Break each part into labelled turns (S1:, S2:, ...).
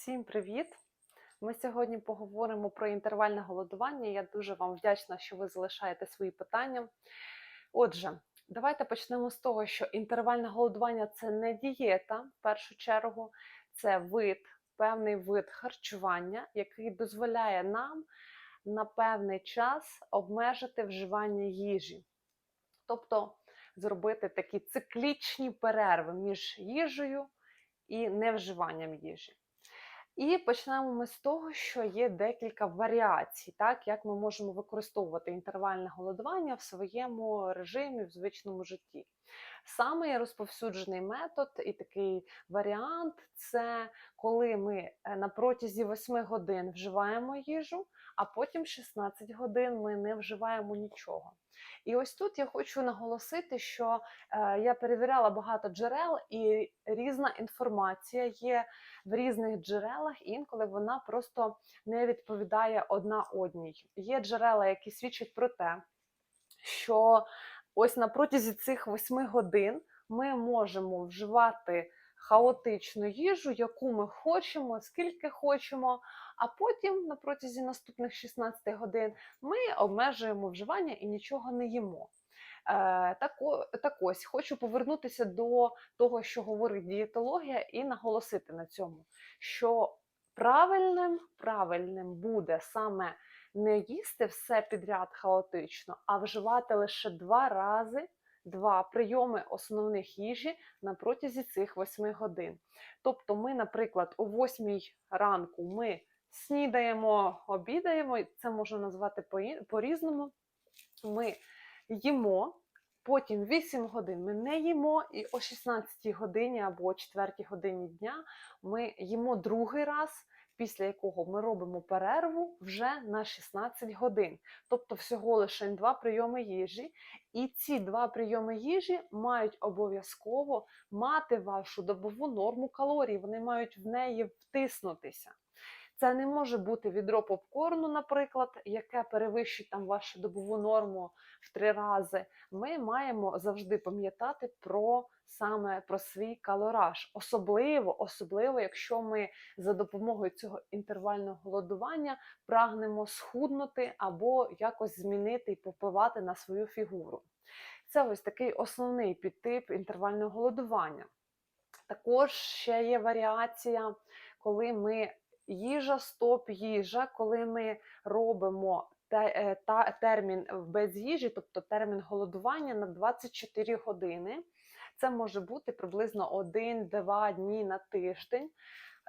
S1: Всім привіт! Ми сьогодні поговоримо про інтервальне голодування. Я дуже вам вдячна, що ви залишаєте свої питання. Отже, давайте почнемо з того, що інтервальне голодування це не дієта в першу чергу, це вид, певний вид харчування, який дозволяє нам на певний час обмежити вживання їжі. Тобто зробити такі циклічні перерви між їжею і невживанням їжі. І почнемо ми з того, що є декілька варіацій, так як ми можемо використовувати інтервальне голодування в своєму режимі, в звичному житті. Самий розповсюджений метод і такий варіант це коли ми е, на протязі 8 годин вживаємо їжу, а потім 16 годин ми не вживаємо нічого. І ось тут я хочу наголосити, що е, я перевіряла багато джерел, і різна інформація є в різних джерелах, інколи вона просто не відповідає одна одній. Є джерела, які свідчать про те, що ось на протязі цих восьми годин ми можемо вживати хаотичну їжу, яку ми хочемо, скільки хочемо, а потім на протязі наступних 16 годин ми обмежуємо вживання і нічого не їмо. Е, так, так ось хочу повернутися до того, що говорить дієтологія, і наголосити на цьому, що правильним, правильним буде саме не їсти все підряд хаотично, а вживати лише два рази. Два прийоми основних їжі на протязі цих 8 годин. Тобто, ми, наприклад, о 8 ранку ми снідаємо, обідаємо, це можна назвати по- по-різному. Ми їмо, потім 8 годин ми не їмо, і о 16 годині або о 4 годині дня ми їмо другий раз, після якого ми робимо перерву вже на 16 годин. Тобто всього лише два прийоми їжі. І ці два прийоми їжі мають обов'язково мати вашу добову норму калорій. Вони мають в неї втиснутися. Це не може бути відро попкорну, наприклад, яке перевищить там вашу добову норму в три рази. Ми маємо завжди пам'ятати про саме про свій калораж. Особливо, особливо, якщо ми за допомогою цього інтервального голодування прагнемо схуднути або якось змінити і попливати на свою фігуру. Це ось такий основний підтип інтервального голодування. Також ще є варіація, коли ми їжа, стоп, їжа, коли ми робимо е, термін без їжі, тобто термін голодування на 24 години. Це може бути приблизно 1-2 дні на тиждень.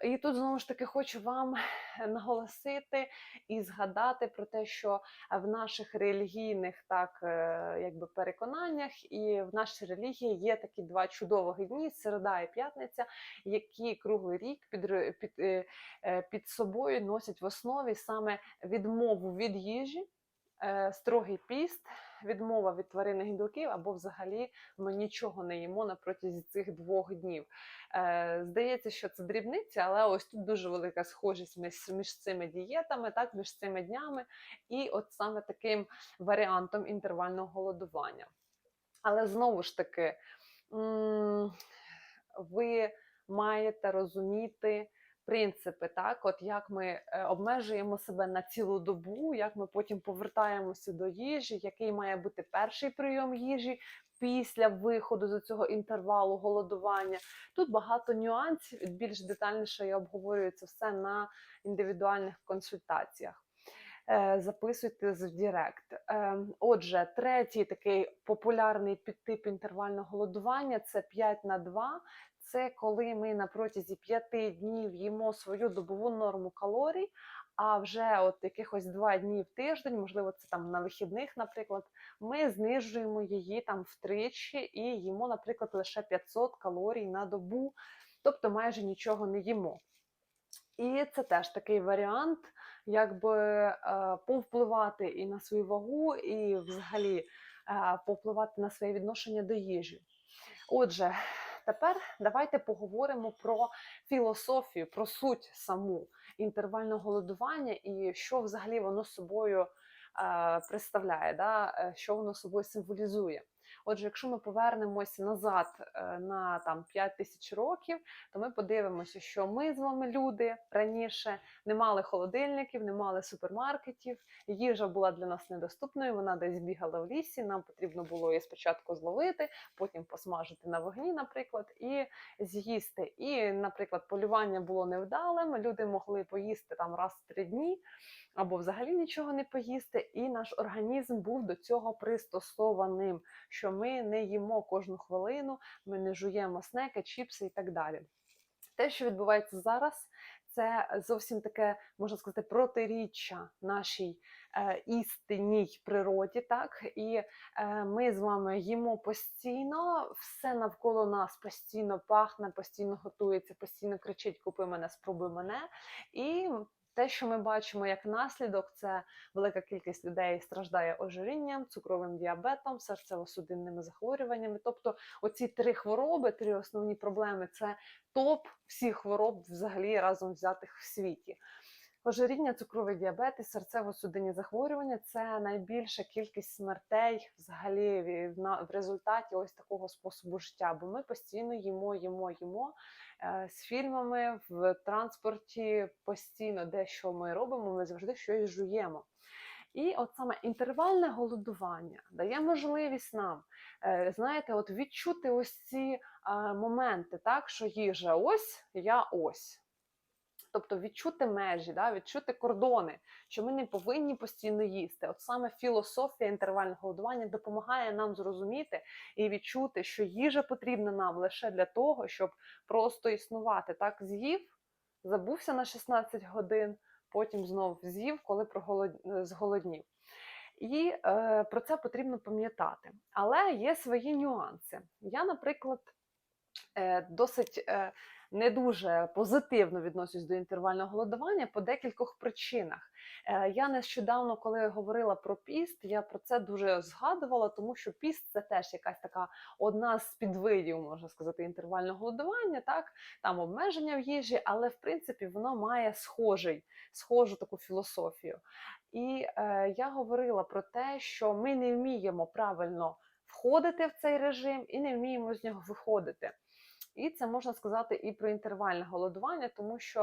S1: І тут знову ж таки хочу вам наголосити і згадати про те, що в наших релігійних так е, якби переконаннях і в нашій релігії є такі два чудових дні середа і п'ятниця, які круглий рік під, під, е, е, під собою носять в основі саме відмову від їжі, строгий піст, відмова від тваринних білків або взагалі ми нічого не їмо на протязі цих двох днів. Е, Здається, що це дрібниця, але ось тут дуже велика схожість між, між цими дієтами, так, між цими днями, і от саме таким варіантом інтервального голодування. Але знову ж таки, ви маєте розуміти принципи, так, от як ми е, обмежуємо себе на цілу добу, як ми потім повертаємося до їжі, який має бути перший прийом їжі після виходу з цього інтервалу голодування. Тут багато нюансів, більш детальніше я обговорюю це все на індивідуальних консультаціях. Е, Записуйте з Директ. Е, Отже, третій такий популярний підтип інтервального голодування це 5 на 2. Це коли ми на протязі 5 днів їмо свою добову норму калорій, а вже от якихось 2 дні в тиждень, можливо, це там на вихідних, наприклад, ми знижуємо її там втричі і їмо, наприклад, лише 500 калорій на добу, тобто майже нічого не їмо. І це теж такий варіант, якби е, повпливати і на свою вагу, і взагалі е, повпливати на своє відношення до їжі. Отже, тепер давайте поговоримо про філософію, про суть саму інтервального голодування і що взагалі воно собою е, представляє, да? що воно собою символізує. Отже, якщо ми повернемося назад е, на там 5 тисяч років, то ми подивимося, що ми з вами люди раніше не мали холодильників, не мали супермаркетів. Їжа була для нас недоступною. Вона десь бігала в лісі. Нам потрібно було її спочатку зловити, потім посмажити на вогні, наприклад, і з'їсти. І, наприклад, полювання було невдалим. Люди могли поїсти там раз в три дні. Або взагалі нічого не поїсти, і наш організм був до цього пристосованим, що ми не їмо кожну хвилину, ми не жуємо снеки, чіпси і так далі. Те, що відбувається зараз, це зовсім таке, можна сказати, протиріччя нашій е, істинній природі. Так? І е, ми з вами їмо постійно, все навколо нас постійно пахне, постійно готується, постійно кричить: Купи мене, спробуй мене. І те, що ми бачимо як наслідок, це велика кількість людей страждає ожирінням, цукровим діабетом, серцево-судинними захворюваннями. Тобто, оці три хвороби, три основні проблеми це топ всіх хвороб взагалі разом взятих в світі. Ожиріння, цукровий діабет і серцево-судинні захворювання це найбільша кількість смертей взагалі в- результаті ось такого способу життя. Бо ми постійно їмо, їмо, їмо е, з фільмами в транспорті постійно, де що ми робимо, ми завжди щось жуємо. І от саме інтервальне голодування дає можливість нам, е, знаєте, от відчути ось ці е, моменти, так, що їжа ось, я ось. Тобто відчути межі, да, відчути кордони, що ми не повинні постійно їсти. От саме філософія інтервального голодування допомагає нам зрозуміти і відчути, що їжа потрібна нам лише для того, щоб просто існувати. Так, з'їв, забувся на 16 годин, потім знов з'їв, коли проголод... зголоднів. І е, про це потрібно пам'ятати. Але є свої нюанси. Я, наприклад, е, досить е, не дуже позитивно відношусь до інтервального голодування по декількох причинах. Е, Я нещодавно, коли говорила про піст, я про це дуже згадувала, тому що піст це теж якась така одна з підвидів, можна сказати, інтервального голодування, так там обмеження в їжі, але в принципі воно має схожий, схожу таку філософію. І е, я говорила про те, що ми не вміємо правильно входити в цей режим і не вміємо з нього виходити. І це можна сказати і про інтервальне голодування, тому що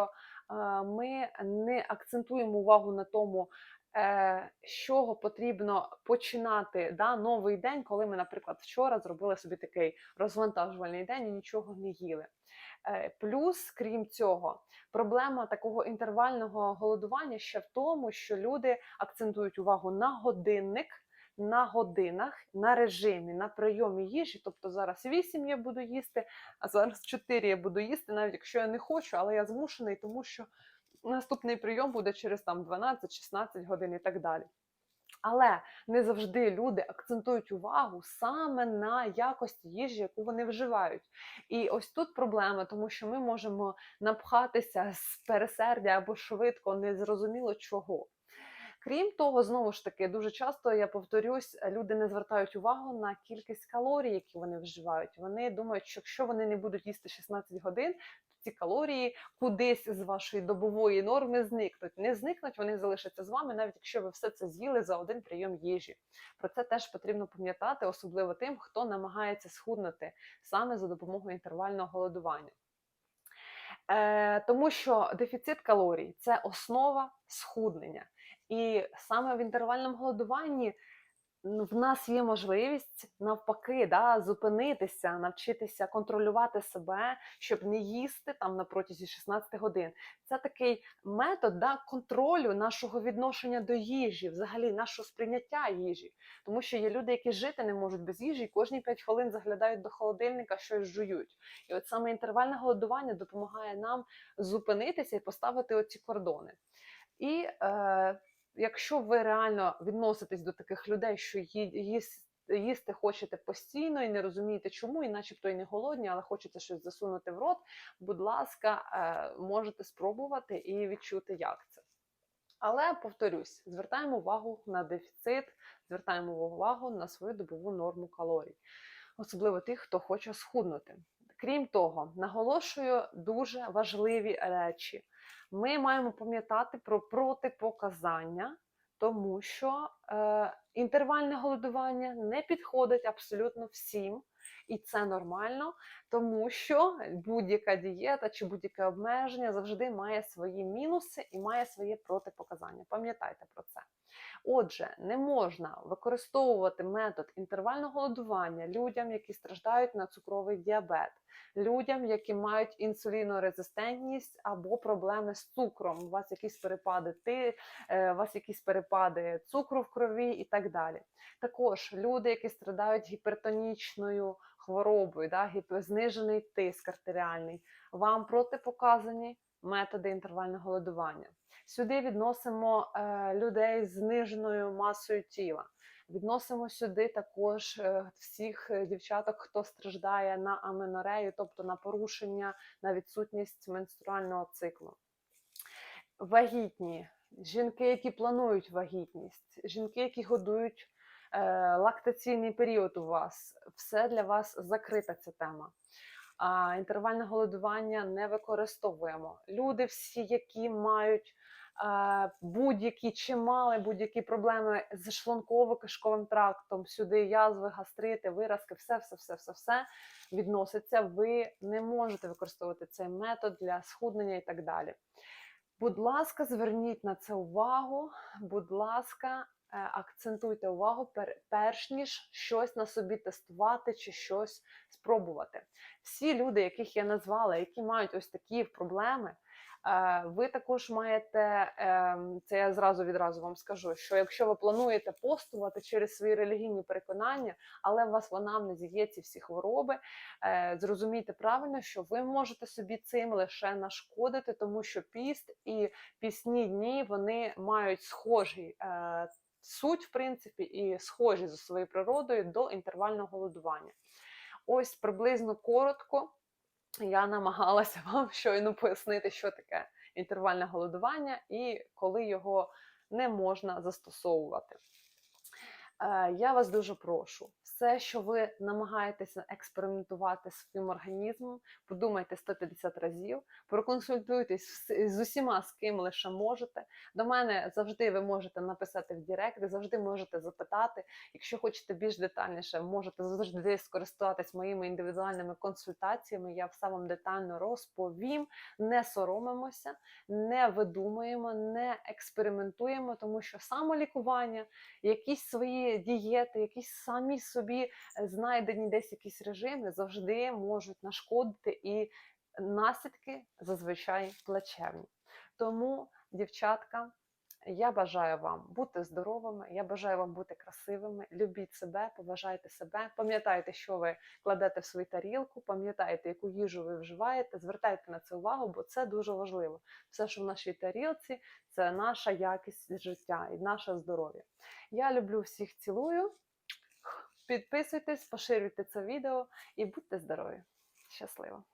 S1: е, ми не акцентуємо увагу на тому, е, з чого потрібно починати да, новий день, коли ми, наприклад, вчора зробили собі такий розвантажувальний день і нічого не їли. Е, Плюс, крім цього, проблема такого інтервального голодування ще в тому, що люди акцентують увагу на годинник. На годинах, на режимі, на прийомі їжі. Тобто зараз 8 я буду їсти, а зараз 4 я буду їсти, навіть якщо я не хочу, але я змушений, тому що наступний прийом буде через там 12-16 годин і так далі. Але не завжди люди акцентують увагу саме на якості їжі, яку вони вживають. І ось тут проблема, тому що ми можемо напхатися з пересердя або швидко, незрозуміло чого. Крім того, знову ж таки, дуже часто я повторюсь, люди не звертають увагу на кількість калорій, які вони вживають. Вони думають, що якщо вони не будуть їсти 16 годин, то ці калорії кудись з вашої добової норми зникнуть. Не зникнуть, вони залишаться з вами, навіть якщо ви все це з'їли за один прийом їжі. Про це теж потрібно пам'ятати, особливо тим, хто намагається схуднути саме за допомогою інтервального голодування. Е, тому що дефіцит калорій це основа схуднення. І саме в інтервальному голодуванні в нас є можливість навпаки да, зупинитися, навчитися контролювати себе, щоб не їсти там на протязі 16 годин. Це такий метод да, контролю нашого відношення до їжі, взагалі нашого сприйняття їжі. Тому що є люди, які жити не можуть без їжі, і кожні 5 хвилин заглядають до холодильника, щось жують. І от саме інтервальне голодування допомагає нам зупинитися і поставити оці кордони. І е, якщо ви реально відноситесь до таких людей, що ї- їс- їсти хочете постійно і не розумієте, чому, і начебто і не голодні, але хочеться щось засунути в рот, будь ласка, е, можете спробувати і відчути, як це. Але повторюсь, звертаємо увагу на дефіцит, звертаємо увагу на свою добову норму калорій, особливо тих, хто хоче схуднути. Крім того, наголошую дуже важливі речі. Ми маємо пам'ятати про протипоказання тому що е, інтервальне голодування не підходить абсолютно всім, і це нормально, тому що будь-яка дієта чи будь-яке обмеження завжди має свої мінуси і має своє протипоказання. Пам'ятайте про це. Отже, не можна використовувати метод інтервального голодування людям, які страждають на цукровий діабет, людям, які мають інсулінорезистентність або проблеми з цукром. У вас якісь перепади ти, е, у вас якісь перепади цукру в крові і так далі. Також люди, які страдають гіпертонічною хворобою, да, знижений тиск артеріальний, вам протипоказані методи інтервального голодування. Сюди відносимо е, людей з зниженою масою тіла. Відносимо сюди також е, всіх е, дівчаток, хто страждає на аменорею, тобто на порушення, на відсутність менструального циклу. Вагітні, жінки, які планують вагітність, жінки, які годують е, лактаційний період у вас, все для вас закрита ця тема. А інтервальне голодування не використовуємо. Люди, всі, які мають будь-які чи мали будь-які проблеми з шлунково-кишковим трактом, сюди язви, гастрити, виразки, все, все, все, все, все відноситься. Ви не можете використовувати цей метод для схуднення і так далі. Будь ласка, зверніть на це увагу. Будь ласка, е, акцентуйте увагу пер- перш ніж щось на собі тестувати чи щось спробувати. Всі люди, яких я назвала, які мають ось такі проблеми, ви також маєте ем, це я зразу відразу вам скажу, що якщо ви плануєте постувати через свої релігійні переконання, але у вас в анамнезі є ці всі хвороби, е, зрозумійте правильно, що ви можете собі цим лише нашкодити, тому що піст і пісні дні вони мають схожий е, суть, в принципі, і схожі за своєю природою до інтервального голодування. Ось приблизно коротко я намагалася вам щойно пояснити, що таке інтервальне голодування і коли його не можна застосовувати. Е, Я вас дуже прошу, все, що ви намагаєтеся експериментувати з своїм організмом, подумайте 150 разів, проконсультуйтесь з усіма, з ким лише можете. До мене завжди ви можете написати в Директ, завжди можете запитати. Якщо хочете більш детальніше, можете завжди скористатись моїми індивідуальними консультаціями. Я все вам детально розповім. Не соромимося, не видумуємо, не експериментуємо, тому що самолікування якісь свої дієти, якісь самі собі е, знайдені десь якісь режими завжди можуть нашкодити, і наслідки зазвичай плачевні. Тому, дівчатка, я бажаю вам бути здоровими, я бажаю вам бути красивими, любіть себе, поважайте себе, пам'ятайте, що ви кладете в свою тарілку, пам'ятайте, яку їжу ви вживаєте, звертайте на це увагу, бо це дуже важливо. Все, що в нашій тарілці, це наша якість життя і наше здоров'я. Я люблю всіх цілую. Підписуйтесь, поширюйте це відео і будьте здорові! Щасливо!